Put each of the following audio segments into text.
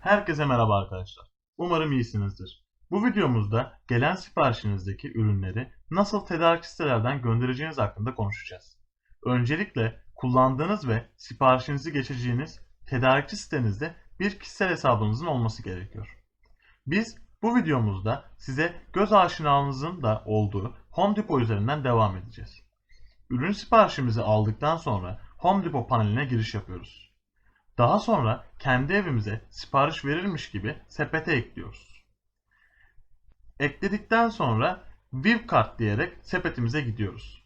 Herkese merhaba arkadaşlar. Umarım iyisinizdir. Bu videomuzda gelen siparişinizdeki ürünleri nasıl tedarikçi sitelerden göndereceğiniz hakkında konuşacağız. Öncelikle kullandığınız ve siparişinizi geçeceğiniz tedarikçi sitenizde bir kişisel hesabınızın olması gerekiyor. Biz bu videomuzda size göz aşinalığınızın da olduğu Home Depot üzerinden devam edeceğiz. Ürün siparişimizi aldıktan sonra Home Depot paneline giriş yapıyoruz. Daha sonra kendi evimize sipariş verilmiş gibi sepete ekliyoruz. Ekledikten sonra View Cart diyerek sepetimize gidiyoruz.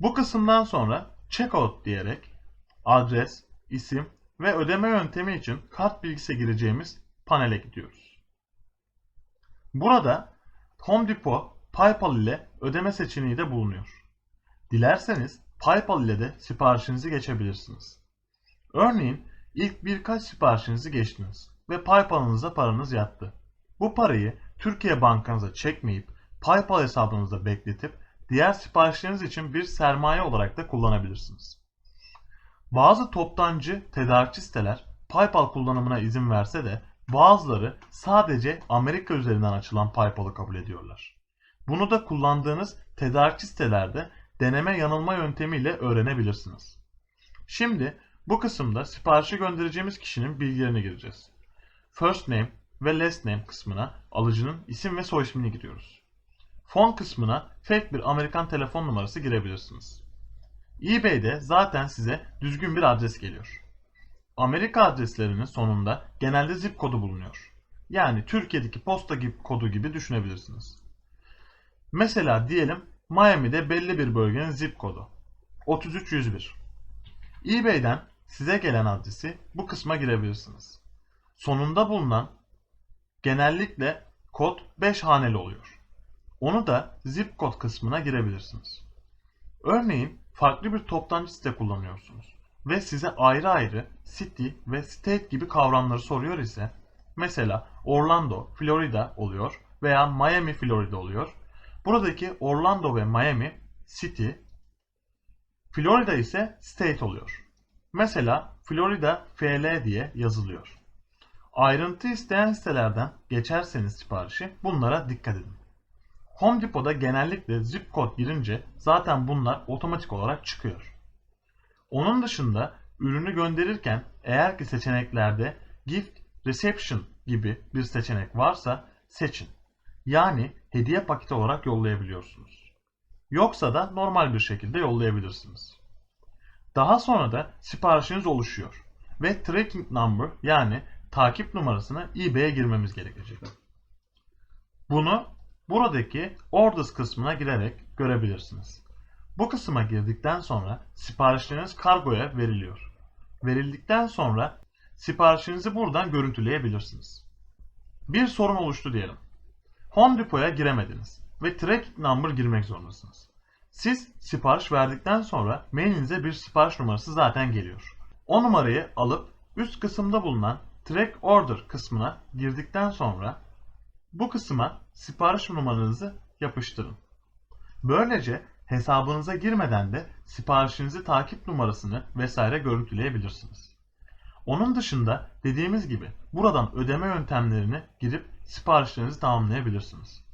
Bu kısımdan sonra Checkout diyerek adres, isim ve ödeme yöntemi için kart bilgisi gireceğimiz panele gidiyoruz. Burada Home Depot PayPal ile ödeme seçeneği de bulunuyor. Dilerseniz PayPal ile de siparişinizi geçebilirsiniz. Örneğin ilk birkaç siparişinizi geçtiniz ve PayPal'ınıza paranız yattı. Bu parayı Türkiye bankanıza çekmeyip PayPal hesabınızda bekletip diğer siparişleriniz için bir sermaye olarak da kullanabilirsiniz. Bazı toptancı tedarikçi siteler PayPal kullanımına izin verse de bazıları sadece Amerika üzerinden açılan PayPal'ı kabul ediyorlar. Bunu da kullandığınız tedarikçi sitelerde deneme yanılma yöntemiyle öğrenebilirsiniz. Şimdi bu kısımda siparişi göndereceğimiz kişinin bilgilerini gireceğiz. First name ve last name kısmına alıcının isim ve soy ismini giriyoruz. Fon kısmına fake bir Amerikan telefon numarası girebilirsiniz. eBay'de zaten size düzgün bir adres geliyor. Amerika adreslerinin sonunda genelde zip kodu bulunuyor. Yani Türkiye'deki posta gibi kodu gibi düşünebilirsiniz. Mesela diyelim Miami'de belli bir bölgenin zip kodu 33101. eBay'den size gelen adresi bu kısma girebilirsiniz. Sonunda bulunan genellikle kod 5 haneli oluyor. Onu da zip kod kısmına girebilirsiniz. Örneğin farklı bir toptancı site kullanıyorsunuz ve size ayrı ayrı city ve state gibi kavramları soruyor ise mesela Orlando, Florida oluyor veya Miami, Florida oluyor. Buradaki Orlando ve Miami city, Florida ise state oluyor. Mesela Florida FL diye yazılıyor. Ayrıntı isteyen sitelerden geçerseniz siparişi bunlara dikkat edin. Home Depot'da genellikle zip kod girince zaten bunlar otomatik olarak çıkıyor. Onun dışında ürünü gönderirken eğer ki seçeneklerde Gift Reception gibi bir seçenek varsa seçin. Yani hediye paketi olarak yollayabiliyorsunuz. Yoksa da normal bir şekilde yollayabilirsiniz. Daha sonra da siparişiniz oluşuyor ve tracking number yani takip numarasını eBay'e girmemiz gerekecek. Bunu buradaki orders kısmına girerek görebilirsiniz. Bu kısma girdikten sonra siparişleriniz kargoya veriliyor. Verildikten sonra siparişinizi buradan görüntüleyebilirsiniz. Bir sorun oluştu diyelim. Home Depot'a giremediniz ve tracking number girmek zorundasınız. Siz sipariş verdikten sonra mailinize bir sipariş numarası zaten geliyor. O numarayı alıp üst kısımda bulunan track order kısmına girdikten sonra bu kısma sipariş numaranızı yapıştırın. Böylece hesabınıza girmeden de siparişinizi takip numarasını vesaire görüntüleyebilirsiniz. Onun dışında dediğimiz gibi buradan ödeme yöntemlerini girip siparişlerinizi tamamlayabilirsiniz.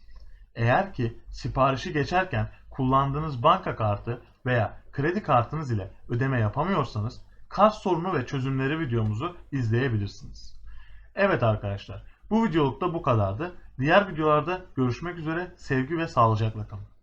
Eğer ki siparişi geçerken kullandığınız banka kartı veya kredi kartınız ile ödeme yapamıyorsanız kart sorunu ve çözümleri videomuzu izleyebilirsiniz. Evet arkadaşlar bu videoluk da bu kadardı. Diğer videolarda görüşmek üzere sevgi ve sağlıcakla kalın.